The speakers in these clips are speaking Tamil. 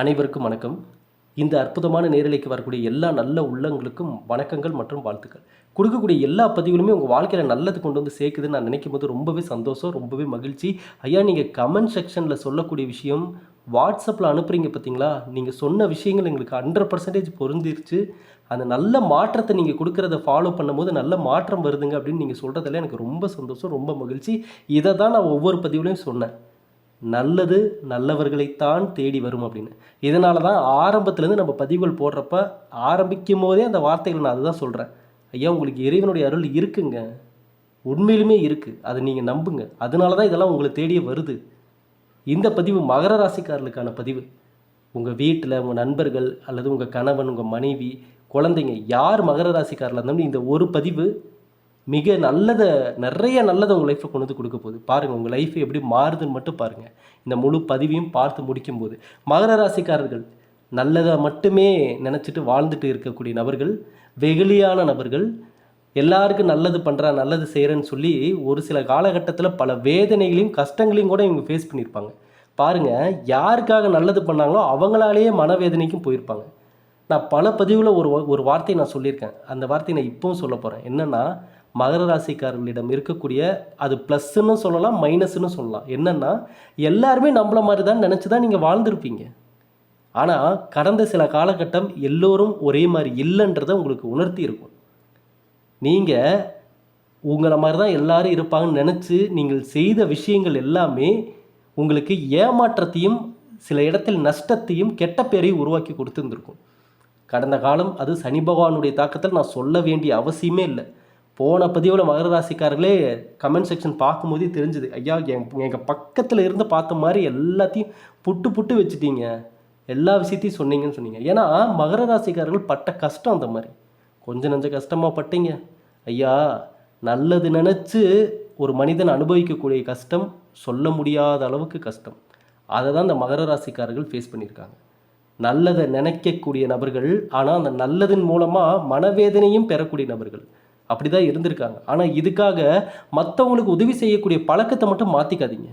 அனைவருக்கும் வணக்கம். இந்த அற்புதமான நேரலைக்கு வரக்கூடிய எல்லா நல்ல உள்ளங்களுக்கும் வணக்கங்கள் மற்றும் வாழ்த்துக்கள். கொடுக்கக்கூடிய எல்லா பதிவுகளுமே உங்கள் வாழ்க்கையில் நல்லது கொண்டு வந்து சேர்க்குதுன்னு நான் நினைக்கும் போது ரொம்பவே சந்தோஷம் ரொம்பவே மகிழ்ச்சி. ஐயா நீங்கள் கமெண்ட் செக்ஷனில் சொல்லக்கூடிய விஷயம் வாட்ஸ்அப்பில் அனுப்புகிறீங்க பார்த்தீங்களா நீங்கள் சொன்ன விஷயங்கள் எங்களுக்கு ஹண்ட்ரட் பர்சன்டேஜ் பொருந்திருச்சு. அந்த நல்ல மாற்றத்தை நீங்கள் கொடுக்குறத ஃபாலோ பண்ணும்போது நல்ல மாற்றம் வருதுங்க அப்படின்னு நீங்கள் சொல்கிறதில் எனக்கு ரொம்ப சந்தோஷம் ரொம்ப மகிழ்ச்சி. இதை தான் நான் ஒவ்வொரு பதிவுலையும் சொன்னேன். நல்லது நல்லவர்களைத்தான் தேடி வரும் அப்படின்னு. இதனால தான் ஆரம்பத்துலேருந்து நம்ம பதிவுகள் போடுறப்ப ஆரம்பிக்கும் போதே அந்த வார்த்தைகள் நான் அதுதான் சொல்கிறேன் ஐயா உங்களுக்கு இறைவனுடைய அருள் இருக்குங்க. உண்மையிலுமே இருக்குது அதை நீங்கள் நம்புங்க. அதனால தான் இதெல்லாம் உங்களை தேடியே வருது. இந்த பதிவு மகர ராசிக்காரர்களுக்கான பதிவு. உங்கள் வீட்டில் உங்கள் நண்பர்கள் அல்லது உங்கள் கணவன் உங்கள் மனைவி குழந்தைங்க யார் மகர ராசிக்காரில் இருந்தாலும் இந்த ஒரு பதிவு மிக நல்லதை நிறைய நல்லதை உங்கள் லைஃப்பில் கொண்டு வந்து கொடுக்க போகுது. பாருங்கள் உங்கள் லைஃப் எப்படி மாறுதுன்னு மட்டும் பாருங்கள் இந்த முழு பதிவையும் பார்த்து முடிக்கும் போது. மகர ராசிக்காரர்கள் நல்லதை மட்டுமே நினச்சிட்டு வாழ்ந்துட்டு இருக்கக்கூடிய நபர்கள் வெகுளியான நபர்கள் எல்லாருக்கும் நல்லது பண்ணுறேன் நல்லது செய்கிறேன்னு சொல்லி ஒரு சில காலகட்டத்தில் பல வேதனைகளையும் கஷ்டங்களையும் கூட இவங்க ஃபேஸ் பண்ணியிருப்பாங்க. பாருங்கள் யாருக்காக நல்லது பண்ணாங்களோ அவங்களாலேயே மனவேதனைக்கும் போயிருப்பாங்க. நான் பல பதிவில் ஒரு ஒரு வார்த்தையை நான் சொல்லியிருக்கேன். அந்த வார்த்தையை நான் இப்போவும் சொல்ல போகிறேன் என்னென்னா மகர ராசிக்காரர்களிடம் இருக்கக்கூடிய அது ப்ளஸ்ன்னு சொல்லலாம் மைனஸ்னு சொல்லலாம். என்னென்னா எல்லாருமே நம்மள மாதிரி தான் நினச்சி தான் நீங்கள் வாழ்ந்திருப்பீங்க. ஆனால் கடந்த சில காலகட்டம் எல்லோரும் ஒரே மாதிரி இல்லைன்றதை உங்களுக்கு உணர்த்தி இருக்கும். நீங்கள் உங்களை மாதிரி தான் எல்லாரும் இருப்பாங்கன்னு நினச்சி நீங்கள் செய்த விஷயங்கள் எல்லாமே உங்களுக்கு ஏமாற்றத்தையும் சில இடத்தில் நஷ்டத்தையும் கெட்ட பேரையும் உருவாக்கி கொடுத்துருந்துருக்கும். கடந்த காலம் அது சனி பகவானுடைய தாக்கத்தில் நான் சொல்ல வேண்டிய அவசியமே இல்லை. போன பதிவில் மகர ராசிக்காரர்களே கமெண்ட் செக்ஷன் பார்க்கும்போதே தெரிஞ்சுது. ஐயா எங்கள் பக்கத்தில் இருந்து பார்த்த மாதிரி எல்லாத்தையும் புட்டு புட்டு வச்சுட்டீங்க. எல்லா விஷயத்தையும் சொன்னீங்கன்னு சொன்னீங்க. ஏன்னா மகர ராசிக்காரர்கள் பட்ட கஷ்டம் அந்த மாதிரி. கொஞ்சம் நஞ்ச கஷ்டமாக பட்டீங்க. ஐயா நல்லது நினச்சி ஒரு மனிதன் அனுபவிக்கக்கூடிய கஷ்டம் சொல்ல முடியாத அளவுக்கு கஷ்டம். அதை தான் இந்த மகர ராசிக்காரர்கள் ஃபேஸ் பண்ணியிருக்காங்க. நல்லதை நினைக்கக்கூடிய நபர்கள் ஆனால் அந்த நல்லதின் மூலமாக மனவேதனையும் பெறக்கூடிய நபர்கள். அப்படி தான் இருந்திருக்காங்க. ஆனால் இதுக்காக மற்றவங்களுக்கு உதவி செய்யக்கூடிய பழக்கத்தை மட்டும் மாற்றிக்காதீங்க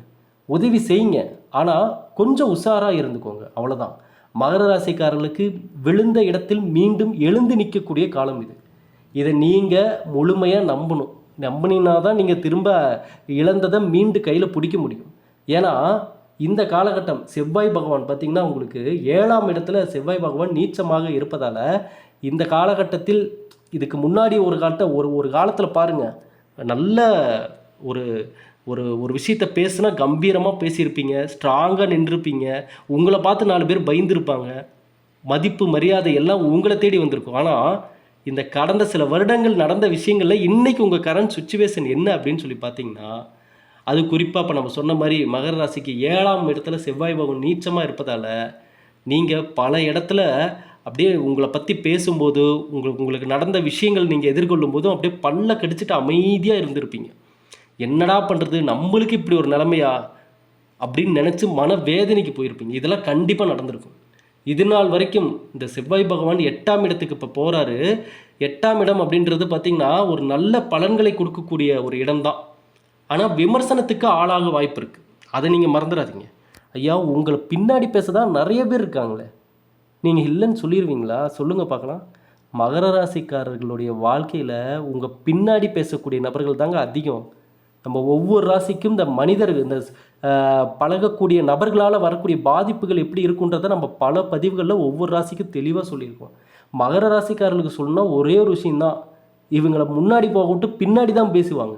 உதவி செய்யுங்க. ஆனால் கொஞ்சம் உஷாராக இருந்துக்கோங்க. அவ்வளோதான் மகர ராசிக்காரர்களுக்கு விழுந்த இடத்தில் மீண்டும் எழுந்து நிற்கக்கூடிய காலம் இது. இதை நீங்கள் முழுமையாக நம்பணும். நம்பினீங்கன்னா தான் நீங்கள் திரும்ப இழந்ததை மீண்டு கையில் பிடிக்க முடியும். ஏன்னா இந்த காலகட்டம் செவ்வாய் பகவான் பார்த்திங்கன்னா உங்களுக்கு ஏழாம் இடத்துல செவ்வாய் பகவான் நீச்சமாக இருப்பதால் இந்த காலகட்டத்தில் இதுக்கு முன்னாடி ஒரு காலத்தை ஒரு ஒரு காலத்தில் பாருங்கள் நல்ல ஒரு ஒரு ஒரு விஷயத்த பேசுனா கம்பீரமாக பேசியிருப்பீங்க ஸ்ட்ராங்காக நின்றுருப்பீங்க உங்களை பார்த்து நாலு பேர் பயந்துருப்பாங்க மதிப்பு மரியாதை எல்லாம் உங்களை தேடி வந்திருக்கும். ஆனால் இந்த கடந்த சில வருடங்கள் நடந்த விஷயங்களில் இன்றைக்கி உங்கள் கரண்ட் சுச்சுவேஷன் என்ன அப்படின்னு சொல்லி பார்த்தீங்கன்னா அது குறிப்பாக இப்போ நம்ம சொன்ன மாதிரி மகர ராசிக்கு ஏழாம் இடத்துல செவ்வாய் பகவான் நீச்சமாக இருப்பதால் நீங்கள் பல இடத்துல அப்படியே உங்களை பற்றி பேசும்போது உங்களுக்கு உங்களுக்கு நடந்த விஷயங்கள் நீங்கள் எதிர்கொள்ளும் போதும் அப்படியே பல்ல கடிச்சிட்டு அமைதியாக இருந்திருப்பீங்க. என்னடா பண்ணுறது நம்மளுக்கு இப்படி ஒரு நிலைமையா? அப்படின்னு நினச்சி மன வேதனைக்கு போயிருப்பீங்க. இதெல்லாம் கண்டிப்பாக நடந்திருக்கும். இது நாள் வரைக்கும் இந்த செவ்வாய் பகவான் எட்டாம் இடத்துக்கு இப்போ போகிறாரு எட்டாம் இடம் அப்படின்றது பார்த்திங்கன்னா ஒரு நல்ல பலன்களை கொடுக்கக்கூடிய ஒரு இடம்தான். ஆனால் விமர்சனத்துக்கு ஆளாக வாய்ப்பு இருக்குது அதை நீங்கள் மறந்துடாதீங்க. ஐயா உங்களை பின்னாடி பேச தான் நிறைய பேர் இருக்காங்களே. நீங்கள் இல்லைன்னு சொல்லிடுவீங்களா சொல்லுங்கள் பார்க்கலாம். மகர ராசிக்காரர்களுடைய வாழ்க்கையில் உங்கள் பின்னாடி பேசக்கூடிய நபர்கள் தாங்க அதிகம். நம்ம ஒவ்வொரு ராசிக்கும் இந்த மனிதர்கள் இந்த பழகக்கூடிய நபர்களால் வரக்கூடிய பாதிப்புகள் எப்படி இருக்குன்றதை நம்ம பல பதிவுகளில் ஒவ்வொரு ராசிக்கும் தெளிவாக சொல்லியிருக்கோம். மகர ராசிக்காரர்களுக்கு சொல்லணும்னா ஒரே ஒரு விஷயந்தான் இவங்களை முன்னாடி போக விட்டு பின்னாடி தான் பேசுவாங்க.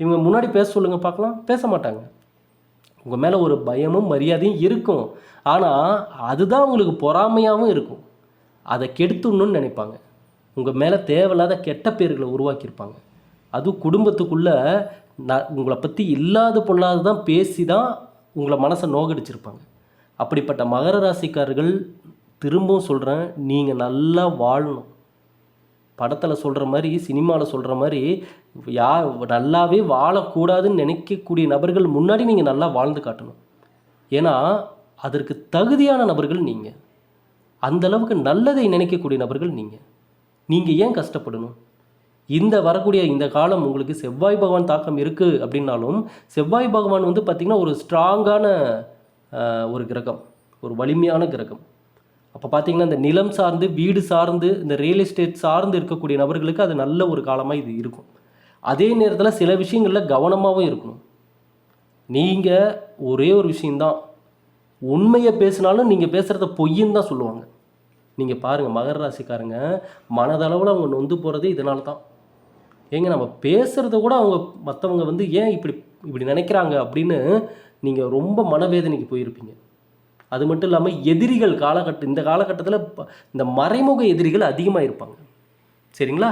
இவங்க முன்னாடி பேச சொல்லுங்கள் பார்க்கலாம். பேச மாட்டாங்க. உங்கள் மேலே ஒரு பயமும் மரியாதையும் இருக்கும். ஆனால் அதுதான் உங்களுக்கு பொறாமையாகவும் இருக்கும். அதை கெடுத்துடணும்னு நினைப்பாங்க. உங்கள் மேலே தேவையில்லாத கெட்ட பேர்களை உருவாக்கியிருப்பாங்க. அதுவும் குடும்பத்துக்குள்ளே நான் உங்களை பற்றி இல்லாத பொல்லாது தான் பேசி தான் உங்களை மனசை நோகடிச்சிருப்பாங்க. அப்படிப்பட்ட மகர ராசிக்காரர்கள் திரும்பவும் சொல்கிறேன் நீங்கள் நல்லா வாழணும். படத்தில் சொல்கிற மாதிரி சினிமாவில் சொல்கிற மாதிரி யா நல்லாவே வாழக்கூடாதுன்னு நினைக்கக்கூடிய நபர்கள் முன்னாடி நீங்கள் நல்லா வாழ்ந்து காட்டணும். ஏன்னா அதற்கு தகுதியான நபர்கள் நீங்கள் அந்தளவுக்கு நல்லதை நினைக்கக்கூடிய நபர்கள் நீங்கள் நீங்கள் ஏன் கஷ்டப்படணும்? இந்த வரக்கூடிய இந்த காலம் உங்களுக்கு செவ்வாய் பகவான் தாக்கம் இருக்குது அப்படின்னாலும் செவ்வாய் பகவான் வந்து பார்த்திங்கன்னா ஒரு ஸ்ட்ராங்கான ஒரு கிரகம். ஒரு வலிமையான கிரகம். அப்போ பார்த்தீங்கன்னா இந்த நிலம் சார்ந்து வீடு சார்ந்து இந்த ரியல் எஸ்டேட் சார்ந்து இருக்கக்கூடிய நபர்களுக்கு அது நல்ல ஒரு காலமாக இது இருக்கும். அதே நேரத்தில் சில விஷயங்களில் கவனமாகவும் இருக்கணும். நீங்கள் ஒரே ஒரு விஷயந்தான் உண்மையை பேசினாலும் நீங்கள் பேசுகிறத பொய்ன்னு தான் சொல்லுவாங்க. நீங்கள் பாருங்கள் மகர ராசிக்காரங்க மனதளவில் அவங்க நொந்து போகிறதே இதனால தான் ஏங்க நம்ம பேசுகிறத கூட அவங்க மற்றவங்க வந்து ஏன் இப்படி இப்படி நினைக்கிறாங்க அப்படின்னு நீங்கள் ரொம்ப மனவேதனைக்கு போயிருப்பீங்க. அது மட்டும் இல்லாமல் எதிரிகள் காலகட்டம் இந்த காலகட்டத்தில் இந்த மறைமுக எதிரிகள் அதிகமாக இருப்பாங்க. சரிங்களா?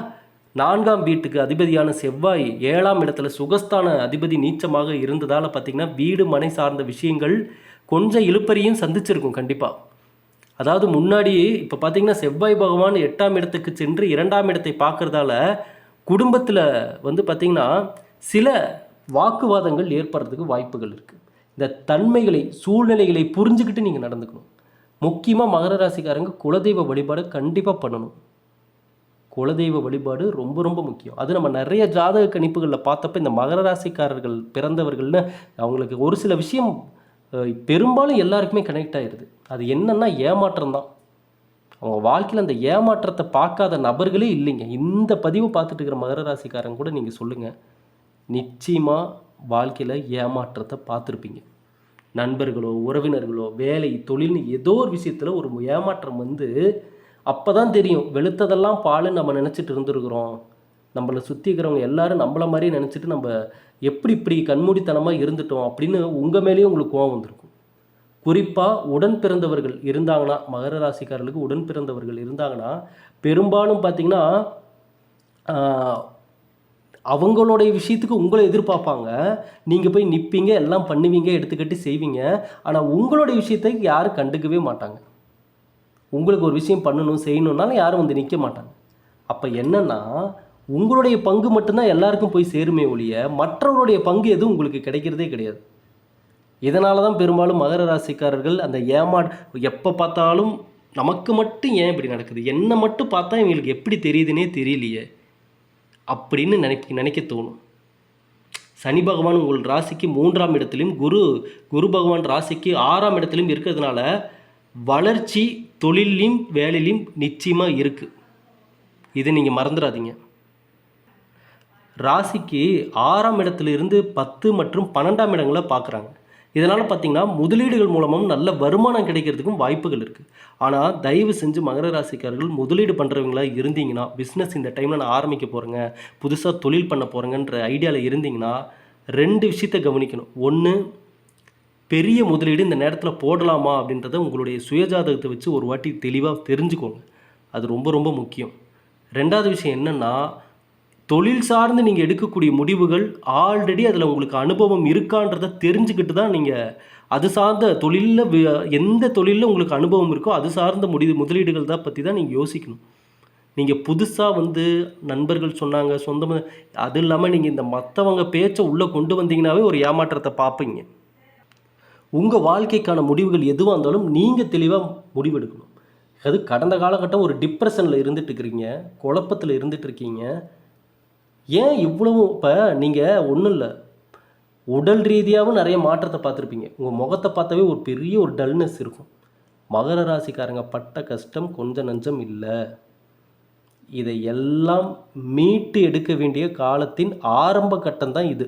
நான்காம் வீட்டுக்கு அதிபதியான செவ்வாய் ஏழாம் இடத்துல சுகஸ்தான அதிபதி நீச்சமாக இருந்ததால் பார்த்தீங்கன்னா வீடு மனை சார்ந்த விஷயங்கள் கொஞ்சம் இழுப்பறியும் சந்திச்சிருக்கும் கண்டிப்பாக அதாவது முன்னாடி இப்போ பார்த்தீங்கன்னா செவ்வாய் பகவான் எட்டாம் இடத்துக்கு சென்று இரண்டாம் இடத்தை பார்க்குறதால குடும்பத்தில் வந்து பார்த்திங்கன்னா சில வாக்குவாதங்கள் ஏற்படுறதுக்கு வாய்ப்புகள் இருக்குது இந்த தன்மைகளை சூழ்நிலைகளை புரிஞ்சுக்கிட்டு நீங்கள் நடந்துக்கணும். முக்கியமாக மகர ராசிக்காரங்க குலதெய்வ வழிபாடு கண்டிப்பாக பண்ணணும். குலதெய்வ வழிபாடு ரொம்ப ரொம்ப முக்கியம். அது நம்ம நிறைய ஜாதக கணிப்புகளில் பார்த்தப்ப இந்த மகர ராசிக்காரர்கள் பிறந்தவர்கள்னு அவங்களுக்கு ஒரு சில விஷயம் பெரும்பாலும் எல்லாருக்குமே கனெக்ட் ஆயிடுது அது என்னன்னா ஏமாற்றம் தான். அவங்க வாழ்க்கையில் அந்த ஏமாற்றத்தை பார்க்காத நபர்களே இல்லைங்க. இந்த பதிவு பார்த்துட்டு இருக்கிற மகர ராசிக்காரங்க கூட நீங்கள் சொல்லுங்கள் நிச்சயமாக வாழ்க்கையில் ஏமாற்றத்தை பார்த்துருப்பீங்க. நண்பர்களோ உறவினர்களோ வேலை தொழில்னு ஏதோ ஒரு விஷயத்தில் ஒரு ஏமாற்றம் வந்து அப்போ தான் தெரியும். வெளுத்ததெல்லாம் பாலுன்னு நம்ம நினச்சிட்டு இருந்திருக்கிறோம். நம்மளை சுற்றி இருக்கிறவங்க எல்லாரும் நம்மள மாதிரி நினச்சிட்டு நம்ம எப்படி இப்படி கண்மூடித்தனமாக இருந்துட்டோம் அப்படின்னு உங்கள் மேலேயும் உங்களுக்கு கோவம் வந்திருக்கும். குறிப்பாக உடன் பிறந்தவர்கள் இருந்தாங்கன்னா மகர ராசிக்காரர்களுக்கு உடன் பிறந்தவர்கள் இருந்தாங்கன்னா பெரும்பாலும் பார்த்தீங்கன்னா அவங்களுடைய விஷயத்துக்கு உங்களை எதிர்பார்ப்பாங்க. நீங்கள் போய் நிற்பீங்க எல்லாம் பண்ணுவீங்க எடுத்துக்கிட்டு செய்வீங்க. ஆனால் உங்களுடைய விஷயத்தை யாரும் கண்டுக்கவே மாட்டாங்க. உங்களுக்கு ஒரு விஷயம் பண்ணணும் செய்யணுன்னாலும் யாரும் வந்து நிற்க மாட்டாங்க. அப்போ என்னென்னா உங்களுடைய பங்கு மட்டும்தான் எல்லாருக்கும் போய் சேருமே ஒழிய மற்றவருடைய பங்கு எதுவும் உங்களுக்கு கிடைக்கிறதே கிடையாது. இதனால தான் பெரும்பாலும் மகர ராசிக்காரர்கள் அந்த ஏமா எப்போ பார்த்தாலும் நமக்கு மட்டும் ஏன் இப்படி நடக்குது? என்னை மட்டும் பார்த்தா இவங்களுக்கு எப்படி தெரியுதுன்னே தெரியலையே. அப்படின்னு நினைக்க நினைக்க தோணும். சனி பகவான் உங்கள் ராசிக்கு மூன்றாம் இடத்திலும் குரு குரு பகவான் ராசிக்கு ஆறாம் இடத்திலும் இருக்கிறதுனால வளர்ச்சி தொழிலையும் வேலையிலையும் நிச்சயமாக இருக்குது இதை நீங்கள் மறந்துடாதீங்க. ராசிக்கு ஆறாம் இடத்துல இருந்து பத்து மற்றும் பன்னெண்டாம் இடங்களை பார்க்குறாங்க. இதனால் பார்த்தீங்கன்னா முதலீடுகள் மூலமும் நல்ல வருமானம் கிடைக்கிறதுக்கும் வாய்ப்புகள் இருக்குது ஆனால் தயவு செஞ்சு மகர ராசிக்காரர்கள் முதலீடு பண்ணுறவங்களா இருந்தீங்கன்னா பிஸ்னஸ் இந்த டைமில் நான் ஆரம்பிக்க போகிறேங்க புதுசாக தொழில் பண்ண போகிறேங்கன்ற ஐடியாவில் இருந்தீங்கன்னா ரெண்டு விஷயத்தை கவனிக்கணும். ஒன்று பெரிய முதலீடு இந்த நேரத்தில் போடலாமா அப்படின்றத உங்களுடைய சுயஜாதகத்தை வச்சு ஒரு வாட்டி தெளிவாக தெரிஞ்சுக்கோங்க. அது ரொம்ப ரொம்ப முக்கியம். ரெண்டாவது விஷயம் என்னென்னா தொழில் சார்ந்து நீங்கள் எடுக்கக்கூடிய முடிவுகள் ஆல்ரெடி அதில் உங்களுக்கு அனுபவம் இருக்கான்றதை தெரிஞ்சுக்கிட்டு தான் நீங்கள் அது சார்ந்த தொழிலில் எந்த தொழிலில் உங்களுக்கு அனுபவம் இருக்கோ அது சார்ந்த முடிவு முதலீடுகள் தான் பற்றி தான் நீங்கள் யோசிக்கணும். நீங்கள் புதுசாக வந்து நண்பர்கள் சொன்னாங்க சொந்தம் அது இல்லாமல் நீங்கள் இந்த மற்றவங்க பேச்சை உள்ளே கொண்டு வந்தீங்கன்னாவே ஒரு ஏமாற்றத்தை பார்ப்பீங்க. உங்கள் வாழ்க்கைக்கான முடிவுகள் எதுவாக இருந்தாலும் நீங்கள் தெளிவாக முடிவெடுக்கணும். அது கடந்த காலகட்டம் ஒரு டிப்ரெஷனில் இருந்துட்டு இருக்கிறீங்க குழப்பத்தில் இருந்துட்டு இருக்கீங்க ஏன் இவ்வளவும் இப்போ நீங்கள் ஒன்றும் இல்லை உடல் ரீதியாகவும் நிறைய மாற்றத்தை பார்த்துருப்பீங்க. உங்கள் முகத்தை பார்த்தாவே ஒரு பெரிய ஒரு டல்னஸ் இருக்கும். மகர ராசிக்காரங்க பட்ட கஷ்டம் கொஞ்சம் நஞ்சம் இல்லை. இதை எல்லாம் மீட்டு எடுக்க வேண்டிய காலத்தின் ஆரம்ப கட்டம் தான் இது.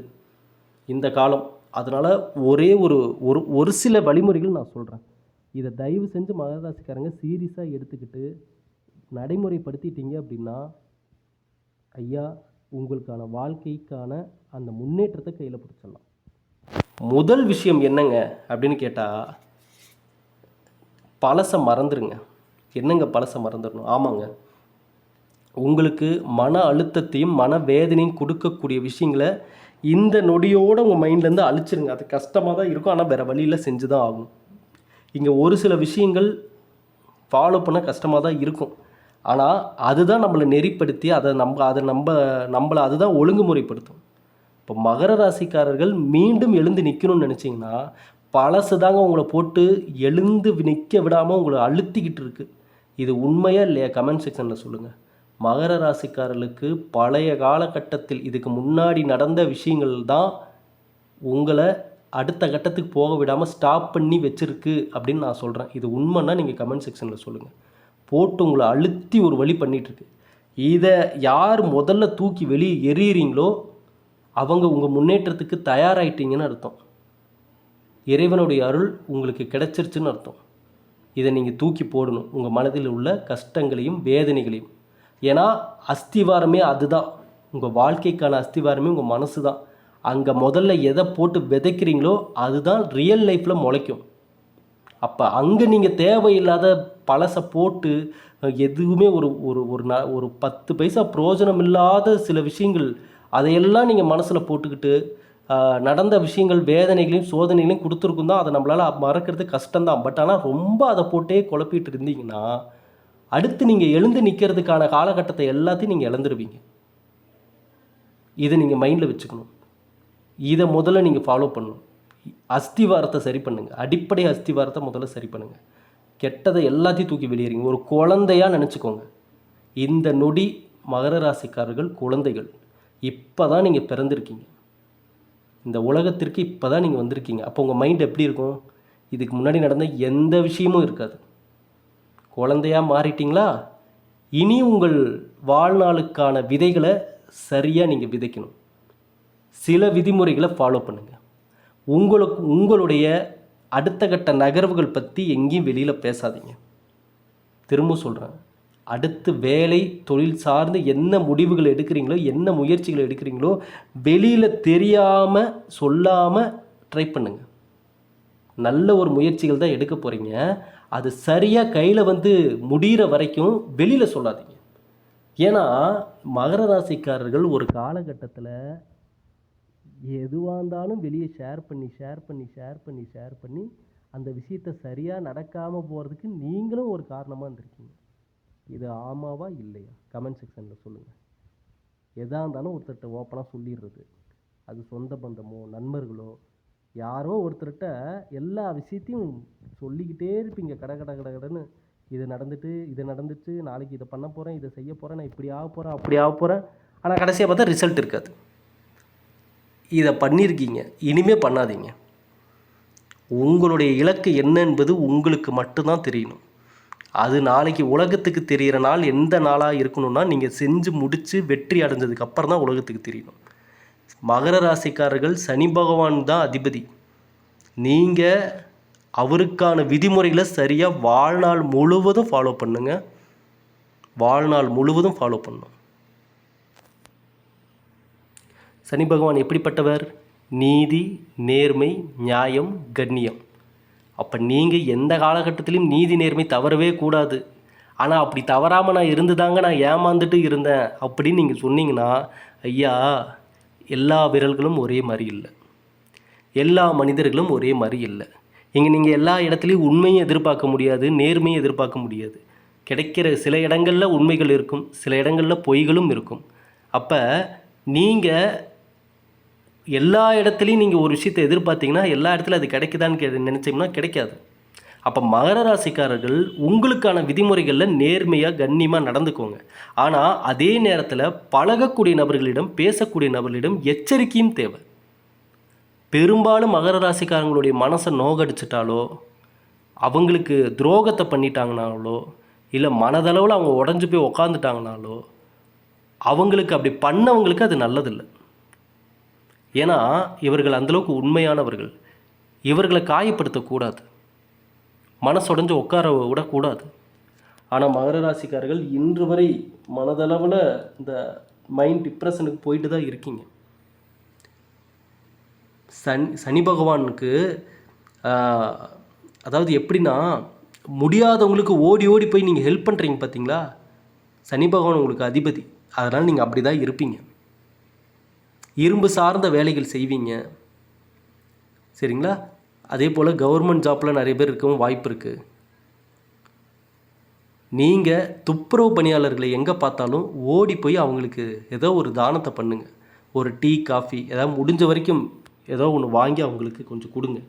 இந்த காலம். அதனால் ஒரே ஒரு ஒரு ஒரு சில வழிமுறைகள் நான் சொல்கிறேன் இதை தயவு செஞ்சு மகர ராசிக்காரங்க சீரியஸாக எடுத்துக்கிட்டு நடைமுறைப்படுத்திட்டீங்க அப்படின்னா ஐயா உங்களுக்கான வாழ்க்கைக்கான அந்த முன்னேற்றத்தை கையில் பிடிச்சிடலாம். முதல் விஷயம் என்னங்க அப்படின்னு கேட்டால் பழசை மறந்துடுங்க என்னங்க பழசை மறந்துடணும்? ஆமாங்க. உங்களுக்கு மன அழுத்தத்தையும் மன வேதனையும் கொடுக்கக்கூடிய விஷயங்களை இந்த நொடியோடு உங்கள் மைண்ட்லேருந்து அழிச்சிருங்க. அது கஷ்டமாக தான் இருக்கும் ஆனால் வேறு வழியில் செஞ்சு தான் ஆகும் இங்கே ஒரு சில விஷயங்கள் ஃபாலோ பண்ண கஷ்டமாக தான் இருக்கும். ஆனால் அதுதான் நம்மளை நெறிப்படுத்தி அதை நம்ம அதை நம்ம நம்மளை அதுதான் ஒழுங்குமுறைப்படுத்தும். இப்போ மகர ராசிக்காரர்கள் மீண்டும் எழுந்து நிற்கணும்னு நினச்சிங்கன்னா பழசு தாங்க உங்களை போட்டு எழுந்து நிற்க விடாமல் உங்களை அழுத்திக்கிட்டு இருக்குது இது உண்மையாக இல்லையா? கமெண்ட் செக்ஷனில் சொல்லுங்கள் மகர ராசிக்காரர்களுக்கு பழைய காலகட்டத்தில் இதுக்கு முன்னாடி நடந்த விஷயங்கள் தான் உங்களை அடுத்த கட்டத்துக்கு போக விடாமல் ஸ்டாப் பண்ணி வச்சுருக்கு அப்படின்னு நான் சொல்கிறேன் இது உண்மைன்னா நீங்கள் கமெண்ட் செக்ஷனில் சொல்லுங்கள் போட்டு உங்களை அழுத்தி ஒரு வழி பண்ணிகிட்ருக்கு இதை யார் முதல்ல தூக்கி வெளியே எறிகிறீங்களோ அவங்க உங்கள் முன்னேற்றத்துக்கு தயாராயிட்டீங்கன்னு அர்த்தம். இறைவனுடைய அருள் உங்களுக்கு கிடைச்சிருச்சுன்னு அர்த்தம். இதை நீங்கள் தூக்கி போடணும். உங்கள் மனதில் உள்ள கஷ்டங்களையும் வேதனைகளையும். ஏன்னா அஸ்திவாரமே அதுதான். உங்கள் வாழ்க்கைக்கான அஸ்திவாரமே உங்கள் மனசு தான் அங்கே முதல்ல எதை போட்டு விதைக்கிறீங்களோ அதுதான் ரியல் லைஃப்பில் முளைக்கும். அப்போ அங்கே நீங்கள் தேவையில்லாத பழசை போட்டு எதுவுமே ஒரு ஒரு ஒரு ந ஒரு பத்து பைசா பிரயோஜனம் இல்லாத சில விஷயங்கள் அதையெல்லாம் நீங்கள் மனசில் போட்டுக்கிட்டு நடந்த விஷயங்கள் வேதனைகளையும் சோதனைகளையும் கொடுத்துருக்கும் தான் அதை நம்மளால் மறக்கிறது கஷ்டம்தான். பட் ஆனால் ரொம்ப அதை போட்டே குழப்பிட்டு இருந்தீங்கன்னா அடுத்து நீங்கள் எழுந்து நிற்கிறதுக்கான காலகட்டத்தை எல்லாத்தையும் நீங்கள் இழந்துருவீங்க. இதை நீங்கள் மைண்டில் வச்சுக்கணும். இதை முதல்ல நீங்கள் ஃபாலோ பண்ணணும். அஸ்திவாரத்தை சரி பண்ணுங்கள் அடிப்படை அஸ்திவாரத்தை முதல்ல சரி பண்ணுங்கள் கெட்டதை எல்லாத்தையும் தூக்கி வெளியேறிங்க ஒரு குழந்தையா நினச்சிக்கோங்க. இந்த நொடி மகர ராசிக்காரர்கள் குழந்தைகள். இப்போ தான் நீங்கள் பிறந்திருக்கீங்க. இந்த உலகத்திற்கு இப்போ தான் நீங்கள் வந்திருக்கீங்க. அப்போ உங்கள் மைண்ட் எப்படி இருக்கும்? இதுக்கு முன்னாடி நடந்த எந்த விஷயமும் இருக்காது. குழந்தையாக மாறிட்டீங்களா? இனி உங்கள் வாழ்நாளுக்கான விதைகளை சரியாக நீங்கள் விதைக்கணும். சில விதிமுறைகளை ஃபாலோ பண்ணுங்கள் உங்களுக்கு உங்களுடைய அடுத்த கட்ட நகர்வுகள் பற்றி எங்கேயும் வெளியில் பேசாதீங்க. திரும்ப சொல்கிறேன் அடுத்து வேலை தொழில் சார்ந்து என்ன முடிவுகள் எடுக்கிறீங்களோ என்ன முயற்சிகள் எடுக்கிறீங்களோ வெளியில் தெரியாமல் சொல்லாமல் ட்ரை பண்ணுங்கள் நல்ல ஒரு முயற்சிகள் தான் எடுக்க போகிறீங்க அது சரியாக கையில் வந்து முடிகிற வரைக்கும் வெளியில் சொல்லாதீங்க. ஏன்னா மகர ராசிக்காரர்கள் ஒரு காலகட்டத்தில் எதுவாக இருந்தாலும் வெளியே ஷேர் பண்ணி ஷேர் பண்ணி ஷேர் பண்ணி ஷேர் பண்ணி அந்த விஷயத்தை சரியாக நடக்காமல் போகிறதுக்கு நீங்களும் ஒரு காரணமாக இருந்திருக்கீங்க. இது ஆமாவா இல்லையா? கமெண்ட் செக்ஷனில் சொல்லுங்கள் எதாக இருந்தாலும் ஒருத்தர்கிட்ட ஓப்பனாக சொல்லிடுறது. அது சொந்த பந்தமோ நண்பர்களோ யாரோ ஒருத்தர்கிட்ட எல்லா விஷயத்தையும் சொல்லிக்கிட்டே இருப்பீங்க. கட கட கட கடன்னு. இது நடந்துட்டு இது நடந்துச்சு நாளைக்கு இதை பண்ண போகிறேன் இதை செய்ய போகிறேன் நான் இப்படி ஆக போகிறேன் அப்படி ஆக போகிறேன் ஆனால் கடைசியாக பார்த்தா ரிசல்ட் இருக்காது. இதை பண்ணியிருக்கீங்க இனிமே பண்ணாதீங்க. உங்களுடைய இலக்கு என்ன என்பது உங்களுக்கு மட்டும்தான் தெரியணும். அது நாளைக்கு உலகத்துக்கு தெரிகிற நாள் எந்த நாளாக இருக்கணும்னா நீங்கள் செஞ்சு முடித்து வெற்றி அடைஞ்சதுக்கு அப்புறம் தான் உலகத்துக்கு தெரியணும். மகர ராசிக்காரர்கள் சனி பகவான் தான் அதிபதி. நீங்கள் அவருக்கான விதிமுறைகளை சரியாக வாழ்நாள் முழுவதும் ஃபாலோ பண்ணுங்கள் வாழ்நாள் முழுவதும் ஃபாலோ பண்ணணும். சனி பகவான் எப்படிப்பட்டவர்? நீதி நேர்மை நியாயம் கண்ணியம். அப்போ நீங்கள் எந்த காலகட்டத்திலையும் நீதி நேர்மை தவறவே கூடாது. ஆனால் அப்படி தவறாமல் நான் இருந்துதாங்க நான் ஏமாந்துட்டு இருந்தேன் அப்படின்னு நீங்கள் சொன்னீங்கன்னா ஐயா எல்லா விரல்களும் ஒரே மாதிரி இல்லை. எல்லா மனிதர்களும் ஒரே மாதிரி இல்லை. இங்கே நீங்கள் எல்லா இடத்துலையும் உண்மையும் எதிர்பார்க்க முடியாது நேர்மையும் எதிர்பார்க்க முடியாது. கிடைக்கிற சில இடங்களில் உண்மைகள் இருக்கும் சில இடங்களில் பொய்களும் இருக்கும். அப்போ நீங்கள் எல்லா இடத்துலையும் நீங்கள் ஒரு விஷயத்தை எதிர்பார்த்தீங்கன்னா எல்லா இடத்துலையும் அது கிடைக்குதான்னு கே நினச்சிங்கன்னா கிடைக்காது. அப்போ மகர ராசிக்காரர்கள் உங்களுக்கான விதிமுறைகளில் நேர்மையாக கண்ணியமாக நடந்துக்கோங்க. ஆனால் அதே நேரத்தில் பழகக்கூடிய நபர்களிடம் பேசக்கூடிய நபர்களிடம் எச்சரிக்கையும் தேவை. பெரும்பாலும் மகர ராசிக்காரங்களுடைய மனசை நோகடிச்சிட்டாலோ அவங்களுக்கு துரோகத்தை பண்ணிட்டாங்கனாலோ இல்லை மனதளவில் அவங்க உடஞ்சி போய் உக்காந்துட்டாங்கனாலோ அவங்களுக்கு அப்படி பண்ணவங்களுக்கு அது நல்லதில்லை. ஏன்னா இவர்கள் அந்தளவுக்கு உண்மையானவர்கள். இவர்களை காயப்படுத்தக்கூடாது. மனசுடைஞ்சு உட்கார விடக்கூடாது. ஆனால் மகர ராசிக்காரர்கள் இன்று வரை மனதளவில் இந்த மைண்ட் டிப்ரெஷனுக்கு போயிட்டு தான் இருக்கீங்க. சனி சனி பகவானுக்கு அதாவது எப்படின்னா முடியாதவங்களுக்கு ஓடி ஓடி போய் நீங்கள் ஹெல்ப் பண்ணுறீங்க பார்த்தீங்களா சனி பகவான் உங்களுக்கு அதிபதி. அதனால் நீங்கள் அப்படி தான் இருப்பீங்க. இரும்பு சார்ந்த வேலைகள் செய்வீங்க. சரிங்களா? அதே போல் கவர்மெண்ட் ஜாப்பில் நிறைய பேர் இருக்கவும் வாய்ப்பு இருக்குது நீங்கள் துப்புரவு பணியாளர்களை எங்கே பார்த்தாலும் ஓடி போய் அவங்களுக்கு ஏதோ ஒரு தானத்தை பண்ணுங்க. ஒரு டீ காஃபி ஏதாவது முடிஞ்ச வரைக்கும் ஏதோ ஒன்று வாங்கி அவங்களுக்கு கொஞ்சம் கொடுங்க.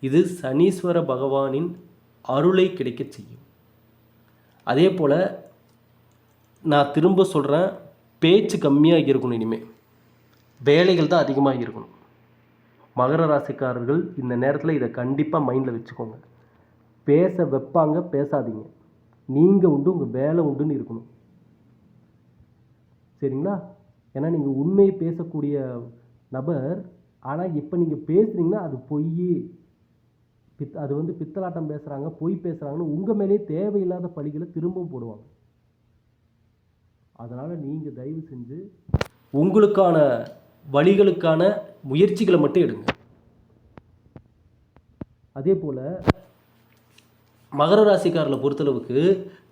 இது சனீஸ்வர பகவானின் அருளை கிடைக்க செய்யும். அதே போல் நான் திரும்ப சொல்கிறேன் பேச்சு கம்மியாக இருக்கணும் இனிமேல் வேலைகள் தான் அதிகமாக இருக்கணும். மகர ராசிக்காரர்கள் இந்த நேரத்தில் இதை கண்டிப்பாக மைண்டில் வச்சுக்கோங்க. பேச வைப்பாங்க பேசாதீங்க. நீங்கள் உண்டு உங்கள் வேலை உண்டுன்னு இருக்கணும். சரிங்களா? ஏன்னா நீங்கள் உண்மையை பேசக்கூடிய நபர் ஆனால் இப்போ நீங்கள் பேசுகிறீங்கன்னா அது பொய் பித் அது வந்து பித்தலாட்டம் பேசுகிறாங்க பொய் பேசுகிறாங்கன்னு உங்கள் மேலேயே தேவையில்லாத பழிகளை திரும்பவும் போடுவாங்க. அதனால் நீங்கள் தயவு செஞ்சு உங்களுக்கான வழிகளுக்கான முயற்சிகளை மட்டும் எடுங்க. அதே போல் மகர ராசிக்காரர்களை பொறுத்தளவுக்கு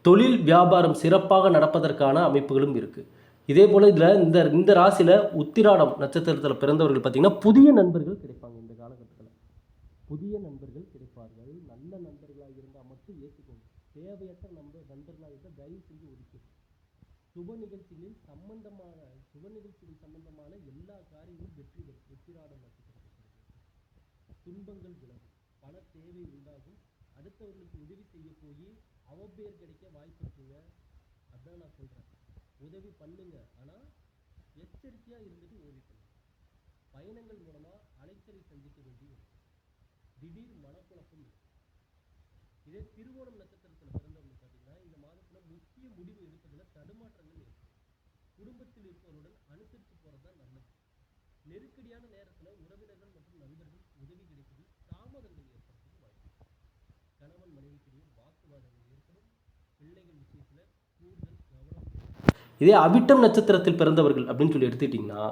தொழில் வியாபாரம் சிறப்பாக நடப்பதற்கான அமைப்புகளும் இருக்குது இதே போல் இதில் இந்த இந்த ராசியில் உத்திராடம் நட்சத்திரத்தில் பிறந்தவர்கள் பார்த்திங்கன்னா புதிய நண்பர்கள் கிடைப்பாங்க இந்த காலகட்டத்தில். புதிய நண்பர்கள் கிடைப்பார்கள். நல்ல நண்பர்களாக இருந்தால் மட்டும் ஏற்றுக்கோங்க தேவையற்ற நண்பர் நண்பர்களாக இருந்தால் தயவு செஞ்சு ஒதுக்கு சுப நிகழ்ச்சிகளில் சம்பந்தமான சுப நிகழ்ச்சிகள் சம்பந்தமான எல்லா காரியங்களும் வெற்றி பெறும் உத்திராடம் நட்சத்திரத்தில் துன்பங்கள் விலகும். பண தேவை உண்டாகும். அடுத்தவர்களுக்கு உதவி செய்ய போய் அவப்பேர் கிடைக்க வாய்ப்பு இருக்குங்க. அதான் நான் சொல்கிறேன் உதவி பண்ணுங்க. ஆனால் எச்சரிக்கையாக இருந்துட்டு உதவி பண்ணுங்க பயணங்கள் மூலமாக அலைச்சலை சந்திக்க வேண்டிய திடீர் மனக்குழப்பம் இருக்கும் இதே திருவோணம் நட்சத்திரத்தில் பிறந்தவங்க பார்த்தீங்கன்னா இந்த மாதத்தில் முக்கிய முடிவு எடுப்பதில் தடுமாற்றங்கள் ஏற்படும். குடும்பத்தில் இருப்பவருடன் அனுசரித்து போகிறது தான் நல்லது. நெருக்கடியான நேரத்தில் உறவினர்கள் மற்றும் நண்பர்கள் உதவி கிடைப்பதில் தாமதங்கள் ஏற்படுறதுக்கு வாய்ப்பு கணவன் மனைவிக்கிடையே வாக்குவாதங்கள் ஏற்படும். பிள்ளைகள் விஷயத்தில் கூடுதல் கவனம் இதே அவிட்டம் நட்சத்திரத்தில் பிறந்தவர்கள் அப்படின்னு சொல்லி எடுத்துக்கிட்டிங்கன்னா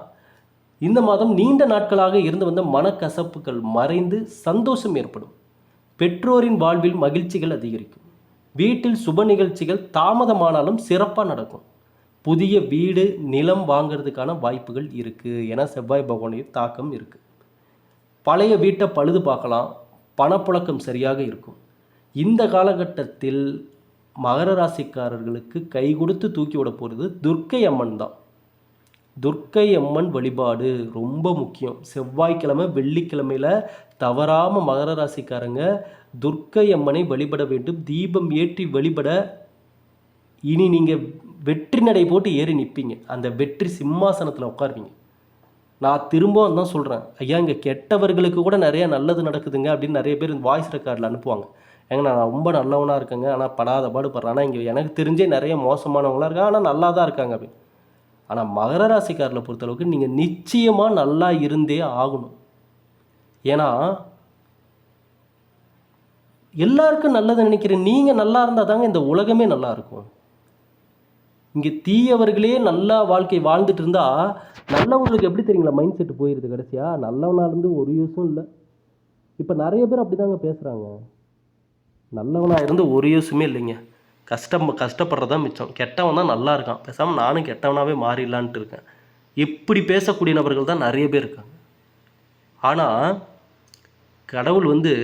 இந்த மாதம் நீண்ட நாட்களாக இருந்து வந்த மனக்கசப்புகள் மறைந்து சந்தோஷம் ஏற்படும். பெற்றோரின் வாழ்வில் மகிழ்ச்சிகள் அதிகரிக்கும். வீட்டில் சுப நிகழ்ச்சிகள் தாமதமானாலும் சிறப்பாக நடக்கும். புதிய வீடு நிலம் வாங்கிறதுக்கான வாய்ப்புகள் இருக்குது ஏன்னா செவ்வாய் பகவானுடைய தாக்கம் இருக்குது பழைய வீட்டை பழுது பார்க்கலாம். பணப்புழக்கம் சரியாக இருக்கும். இந்த காலகட்டத்தில் மகர ராசிக்காரர்களுக்கு கை கொடுத்து தூக்கி விட போகிறது துர்க்கை அம்மன் தான். துர்க்கை அம்மன் வழிபாடு ரொம்ப முக்கியம். செவ்வாய்க்கிழமை வெள்ளிக்கிழமையில் தவறாமல் மகர ராசிக்காரங்க துர்க்கை அம்மனை வழிபட வேண்டும். தீபம் ஏற்றி வழிபட இனி நீங்கள் வெற்றி நடை போட்டு ஏறி நிற்பீங்க அந்த வெற்றி சிம்மாசனத்தில் உட்காருவீங்க. நான் திரும்பவும் தான் சொல்கிறேன் ஐயா இங்கே கெட்டவர்களுக்கு கூட நிறைய நல்லது நடக்குதுங்க அப்படின்னு நிறைய பேர் வாய்ஸ் ரெக்கார்டில் அனுப்புவாங்க. ஏங்க நான் ரொம்ப நல்லவனாக இருக்கேங்க. ஆனால் படாத பாடுபடுறேன். ஆனால் இங்கே எனக்கு தெரிஞ்சே நிறைய மோசமானவங்களாக இருக்காங்க. ஆனால் நல்லா தான் இருக்காங்க அப்படின்னு. ஆனால் மகர ராசிக்காரில் பொறுத்தளவுக்கு நீங்கள் நிச்சயமாக நல்லா இருந்தே ஆகணும். ஏன்னா எல்லாருக்கும் நல்லது நினைக்கிறேன். நீங்கள் நல்லா இருந்தால் தாங்க இந்த உலகமே நல்லா இருக்கும். இங்கே தீயவர்களே நல்லா வாழ்க்கை வாழ்ந்துட்டு இருந்தா நல்லவங்களுக்கு எப்படி தெரியுங்களா மைண்ட் செட் போயிடுது கடைசியா? நல்லவனா இருந்து ஒரு யூஸும் இல்லை. இப்போ நிறைய பேர் அப்படிதாங்க பேசுகிறாங்க நல்லவனாக இருந்து ஒரு யூஸுமே இல்லைங்க. கஷ்டம் கஷ்டப்படுறதா மிச்சம். கெட்டவன் தான் நல்லா இருக்கான். பேசாமல் நானும் கெட்டவனாகவே மாறிடலான்ட்டு இருக்கேன். இப்படி பேசக்கூடிய நபர்கள் தான் நிறைய பேர் இருக்காங்க. ஆனால் கடவுள் வந்து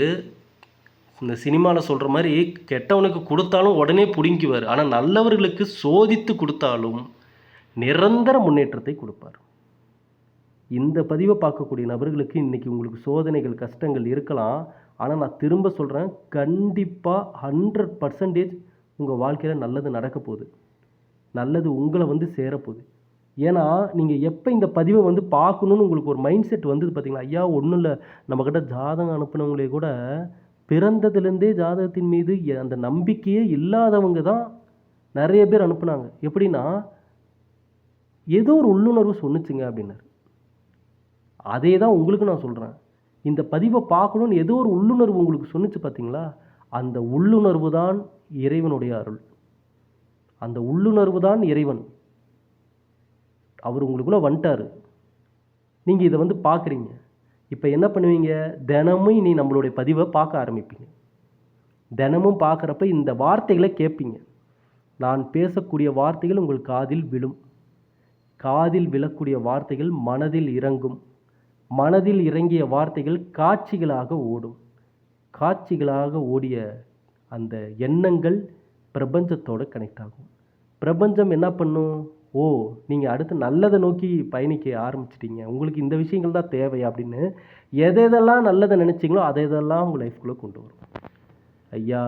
இந்த சினிமாவில் சொல்கிற மாதிரி கெட்டவனுக்கு கொடுத்தாலும் உடனே பிடுங்கிவார் ஆனால் நல்லவர்களுக்கு சோதித்து கொடுத்தாலும் நிரந்தர முன்னேற்றத்தை கொடுப்பார். இந்த பதிவை பார்க்கக்கூடிய நபர்களுக்கு இன்றைக்கி உங்களுக்கு சோதனைகள் கஷ்டங்கள் இருக்கலாம். ஆனால் நான் திரும்ப சொல்கிறேன் கண்டிப்பாக ஹண்ட்ரட் பர்சன்டேஜ் உங்கள் வாழ்க்கையில் நல்லது நடக்க போகுது. நல்லது உங்களை வந்து சேரப்போகுது. ஏன்னா நீங்கள் எப்போ இந்த பதிவை வந்து பார்க்கணுன்னு உங்களுக்கு ஒரு மைண்ட் செட் வந்தது பார்த்தீங்களா ஐயா ஒன்றும் இல்லை. நம்மக்கிட்ட ஜாதகம் அனுப்புனவங்களே கூட பிறந்ததுலேருந்தே ஜாதகத்தின் மீது அந்த நம்பிக்கையே இல்லாதவங்க தான் நிறைய பேர் அனுப்புனாங்க. எப்படின்னா ஏதோ ஒரு உள்ளுணர்வு சொன்னிச்சுங்க அப்படின்னாரு. அதே தான் உங்களுக்கு நான் சொல்கிறேன் இந்த பதிவை பார்க்கணுன்னு ஏதோ ஒரு உள்ளுணர்வு உங்களுக்கு சொன்னிச்சு பார்த்தீங்களா அந்த உள்ளுணர்வு தான் இறைவனுடைய அருள். அந்த உள்ளுணர்வு தான் இறைவன். அவர் உங்களுக்குள்ளே வந்துட்டார். நீங்கள் இதை வந்து பார்க்குறீங்க. இப்போ என்ன பண்ணுவீங்க? தினமும் இனி நம்மளுடைய பதிவை பார்க்க ஆரம்பிப்பீங்க. தினமும் பார்க்குறப்ப இந்த வார்த்தைகளை கேட்பீங்க. நான் பேசக்கூடிய வார்த்தைகள் உங்கள் காதில் விழும். காதில் விழக்கூடிய வார்த்தைகள் மனதில் இறங்கும். மனதில் இறங்கிய வார்த்தைகள் காட்சிகளாக ஓடும். காட்சிகளாக ஓடிய அந்த எண்ணங்கள் பிரபஞ்சத்தோட கனெக்ட் ஆகும். பிரபஞ்சம் என்ன பண்ணும்? ஓ நீங்கள் அடுத்து நல்லதை நோக்கி பயணிக்க ஆரம்பிச்சிட்டீங்க. உங்களுக்கு இந்த விஷயங்கள் தான் தேவை அப்படின்னு? எது எதெல்லாம் நல்லதை நினச்சிங்களோ அதை எதெல்லாம் உங்கள் லைஃப்குள்ளே கொண்டு வரும்? ஐயா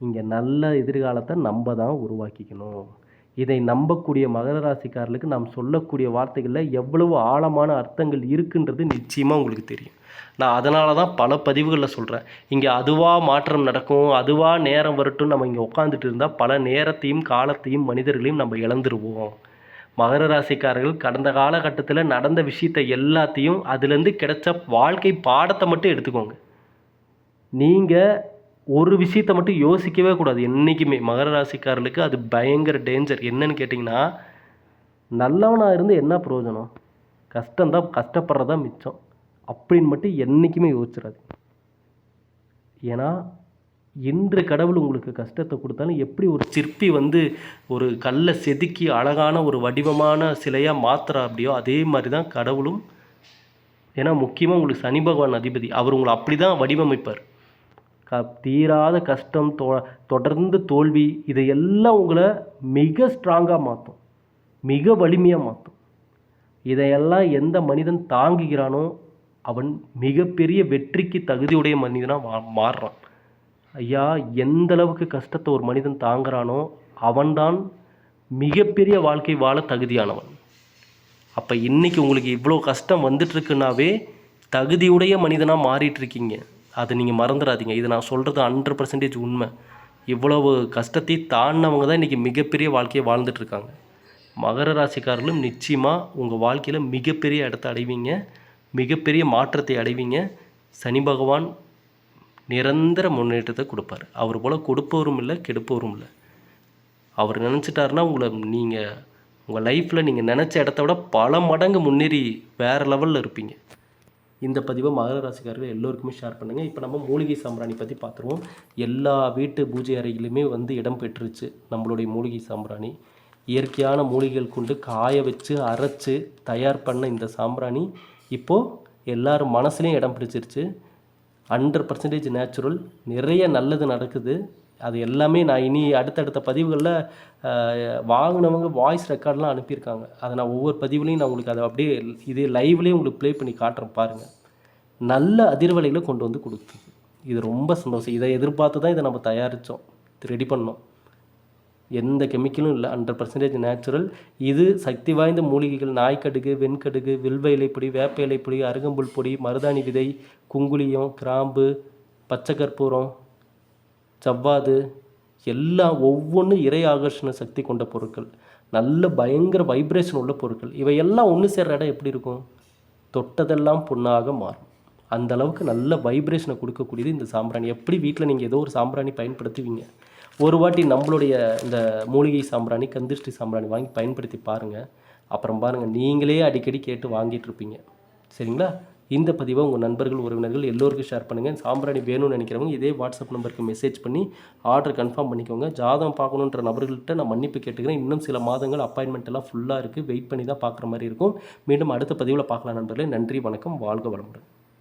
இங்கே நல்ல எதிர்காலத்தை நம்ம தான் உருவாக்கிக்கணும். இதை நம்பக்கூடிய மகர ராசிக்காரர்களுக்கு நாம் சொல்லக்கூடிய வார்த்தைகளில் எவ்வளவு ஆழமான அர்த்தங்கள் இருக்குன்றது நிச்சயமாக உங்களுக்கு தெரியும். நான் அதனால தான் பல பதிவுகளில் சொல்கிறேன் இங்கே அதுவாக மாற்றம் நடக்கும் அதுவாக நேரம் வரட்டும் நம்ம இங்கே உட்காந்துட்டு இருந்தால் பல நேரத்தையும் காலத்தையும் மனிதர்களையும் நம்ம இழந்துருவோம். மகர ராசிக்காரர்கள் கடந்த காலகட்டத்தில் நடந்த விஷயத்தை எல்லாத்தையும் அதுலேருந்து கிடைச்ச வாழ்க்கை பாடத்தை மட்டும் எடுத்துக்கோங்க. நீங்கள் ஒரு விஷயத்தை மட்டும் யோசிக்கவே கூடாது என்றைக்குமே மகர ராசிக்காரர்களுக்கு அது பயங்கர டேஞ்சர் என்னன்னு கேட்டிங்கன்னா நல்லவனாக இருந்து என்ன பிரயோஜனம்? கஷ்டம்தான் கஷ்டப்படுறதா மிச்சம். அப்படின்னு மட்டும் என்றைக்குமே யோசிச்சிடாது ஏன்னா இன்று கடவுள் உங்களுக்கு கஷ்டத்தை கொடுத்தாலும் எப்படி ஒரு சிற்பி வந்து ஒரு கல்லை செதுக்கி அழகான ஒரு வடிவமான சிலையாக மாத்துறா அப்படியோ அதே மாதிரி தான் கடவுளும். ஏன்னா முக்கியமாக உங்களுக்கு சனி பகவான் அதிபதி அவர் உங்களை அப்படி தான் வடிவமைப்பார். க தீராத கஷ்டம் தொ தொடர்ந்து தோல்வி இதையெல்லாம் உங்களை மிக ஸ்ட்ராங்காக மாற்றும் மிக வலிமையாக மாற்றும் இதையெல்லாம் எந்த மனிதன் தாங்குகிறானோ அவன் மிகப்பெரிய வெற்றிக்கு தகுதியுடைய மனிதனாக மா மாறுறான். ஐயா எந்த அளவுக்கு கஷ்டத்தை ஒரு மனிதன் தாங்குறானோ அவன்தான் மிகப்பெரிய வாழ்க்கை வாழ தகுதியானவன். அப்போ இன்றைக்கி உங்களுக்கு இவ்வளோ கஷ்டம் வந்துட்டுருக்குனாவே தகுதியுடைய மனிதனாக மாறிட்டுருக்கீங்க. அதை நீங்கள் மறந்துடாதீங்க இது நான் சொல்கிறது ஹண்ட்ரட் பர்சன்டேஜ் உண்மை. இவ்வளவு கஷ்டத்தை தாண்டினவங்க தான் இன்றைக்கி மிகப்பெரிய வாழ்க்கையை வாழ்ந்துட்டுருக்காங்க. மகர ராசிக்காரர்களும் நிச்சயமாக உங்கள் வாழ்க்கையில் மிகப்பெரிய இடத்த அடைவீங்க. மிகப்பெரிய மாற்றத்தை அடைவீங்க. சனி பகவான் நிரந்தர முன்னேற்றத்தை கொடுப்பார். அவர் போல் கொடுப்பவரும் இல்லை கெடுப்பவரும் இல்லை. அவர் நினச்சிட்டாருன்னா உங்களை நீங்கள் உங்கள் லைஃப்பில் நீங்கள் நினச்ச இடத்த விட பல மடங்கு முன்னேறி வேறு லெவலில் இருப்பீங்க. இந்த பதிவை மகர ராசிக்காரர்கள் எல்லோருக்குமே ஷேர் பண்ணுங்கள் இப்போ நம்ம மூலிகை சாம்பிராணி பற்றி பார்த்துருவோம் எல்லா வீட்டு பூஜை அறையிலுமே வந்து இடம் பெற்றுருச்சு நம்மளுடைய மூலிகை சாம்பிராணி. இயற்கையான மூலிகைகள் கொண்டு காய வச்சு அரைச்சு தயார் பண்ண இந்த சாம்பிராணி. இப்போது எல்லாரும் மனசுலையும் இடம் பிடிச்சிருச்சு. ஹண்ட்ரட் பர்சன்டேஜ் நேச்சுரல் நிறைய நல்லது நடக்குது. அது எல்லாமே நான் இனி அடுத்தடுத்த பதிவுகளில் வாங்கினவங்க வாய்ஸ் ரெக்கார்ட்லாம் அனுப்பியிருக்காங்க. அதை நான் ஒவ்வொரு பதிவுலையும் நான் உங்களுக்கு அதை அப்படியே இதே லைவ்லேயே உங்களுக்கு ப்ளே பண்ணி காட்டுறேன் பாருங்கள் நல்ல அதிர்வலைகளை கொண்டு வந்து கொடுக்குது இது ரொம்ப சந்தோஷம். இதை எதிர்பார்த்து தான் இதை நம்ம தயாரித்தோம் ரெடி பண்ணோம். எந்த கெமிக்கலும் இல்லை ஹண்ட்ரட் பர்சன்டேஜ் நேச்சுரல் இது சக்தி வாய்ந்த மூலிகைகள் நாய்க்கடுகு வெண்கடுகு வில்வ இலைப்பொடி வேப்ப இலைப்பொடி அருகம்புல் பொடி மருதாணி விதை குங்குளியம் கிராம்பு பச்சை கற்பூரம் செவ்வாது எல்லாம் ஒவ்வொன்றும் இறை ஆகர்ஷண சக்தி கொண்ட பொருட்கள். நல்ல பயங்கர வைப்ரேஷன் உள்ள பொருட்கள். இவையெல்லாம் ஒன்று சேர்ற இடம் எப்படி இருக்கும்? தொட்டதெல்லாம் பொண்ணாக மாறும். அந்த அளவுக்கு நல்ல வைப்ரேஷனை கொடுக்கக்கூடியது இந்த சாம்பிராணி. எப்படி வீட்டில் நீங்கள் ஏதோ ஒரு சாம்பிராணி பயன்படுத்துவீங்க. ஒரு வாட்டி நம்மளுடைய இந்த மூலிகை சாம்பிராணி கந்திஷ்டி சாம்பிராணி வாங்கி பயன்படுத்தி பாருங்கள் அப்புறம் பாருங்கள் நீங்களே அடிக்கடி கேட்டு வாங்கிட்டு இருப்பீங்க. சரிங்களா? இந்த பதிவை உங்கள் நண்பர்கள் உறவினர்கள் எல்லோருக்கும் ஷேர் பண்ணுங்கள் சாம்பிராணி வேணும்னு நினைக்கிறவங்க இதே வாட்ஸ்அப் நம்பருக்கு மெசேஜ் பண்ணி ஆர்டர் கன்ஃபார்ம் பண்ணிக்கோங்க. ஜாதகம் பார்க்கணுன்ற நபர்கள்ட்ட நான் மன்னிப்பு கேட்டுக்கிறேன். இன்னும் சில மாதங்கள் அப்பாயின்மெண்ட் எல்லாம் ஃபுல்லாக இருக்குது வெயிட் பண்ணி தான் பார்க்குற மாதிரி இருக்கும். மீண்டும் அடுத்த பதிவில் பார்க்கலாம் நண்பர்களே. நன்றி வணக்கம். வாழ்க வளமுடன்.